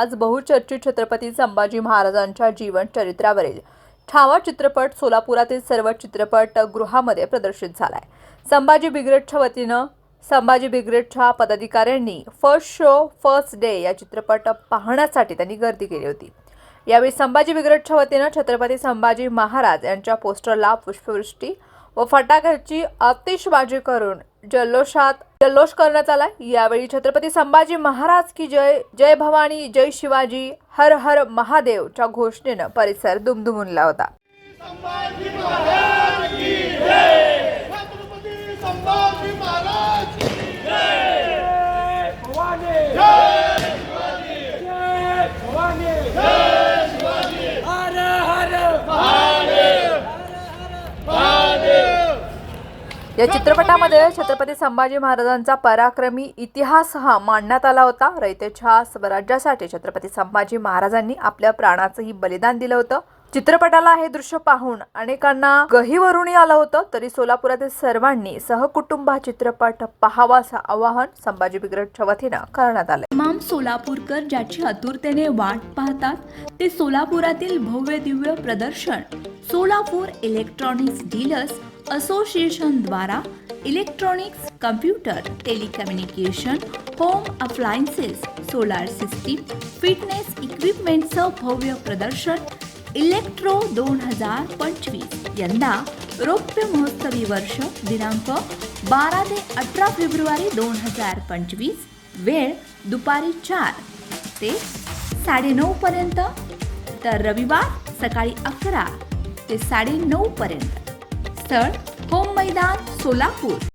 आज बहुचर्चित छत्रपती संभाजी महाराजांच्या जीवन चरित्रावरील छावा चित्रपट सोलापुरातील सर्व चित्रपट गृहामध्ये प्रदर्शित झालाय. संभाजी ब्रिगेडच्या वतीनं संभाजी ब्रिगेडच्या पदाधिकाऱ्यांनी फर्स्ट शो फर्स्ट डे या चित्रपट पाहण्यासाठी त्यांनी गर्दी केली होती. यावेळी संभाजी ब्रिगेडच्या वतीनं छत्रपती संभाजी महाराज यांच्या पोस्टरला पुष्पवृष्टी व फटाक्याची आतिषबाजी करून जल्लोषात जल्लोष करण्यात आला यावेळी छत्रपती संभाजी महाराज की जय जय भवानी जय शिवाजी हर हर महादेवच्या घोषणेनं परिसर दुमदुमूनला होता संभाजी महाराज की जय छत्रपती संभाजी महाराज की जय भवानी जय शिवाजी जय भवानी जय शिवाजी हर हर महादेव महादेव या चित्रपटामध्ये छत्रपती संभाजी महाराजांचा पराक्रमी इतिहास हा मांडण्यात आला होता. रयतेच्या स्वराज्यासाठी छत्रपती संभाजी महाराजांनी आपल्या प्राणाचंही बलिदान दिलं होतं. चित्रपटाला हे दृश्य पाहून अनेकांना गहीवरूनही आलं होतं. तरी सोलापुरातील सर्वांनी सहकुटुंब हा चित्रपट पाहावा असं आवाहन संभाजी ब्रिगेडच्या वतीनं करण्यात आलं तमाम सोलापूरकर ज्याची आतुरतेने वाट पाहतात ते सोलापुरातील भव्य दिव्य प्रदर्शन सोलापूर इलेक्ट्रॉनिक्स डीलर्स असोसिएशन द्वारा electronics computer telecommunication home appliances solar system fitness इक्विपमेंटचं भव्य प्रदर्शन इलेक्ट्रो दोन हजार पंचवीस. यंदा रौप्य महोत्सवी वर्ष दिनांक बारा ते अठरा फेब्रुवारी दोन हजार पंचवीस. वेळ दुपारी चार ते साडेनऊपर्यंत तर रविवार सकाळी अकरा ते साडेनऊपर्यंत स्थळ होम मैदान सोलापूर.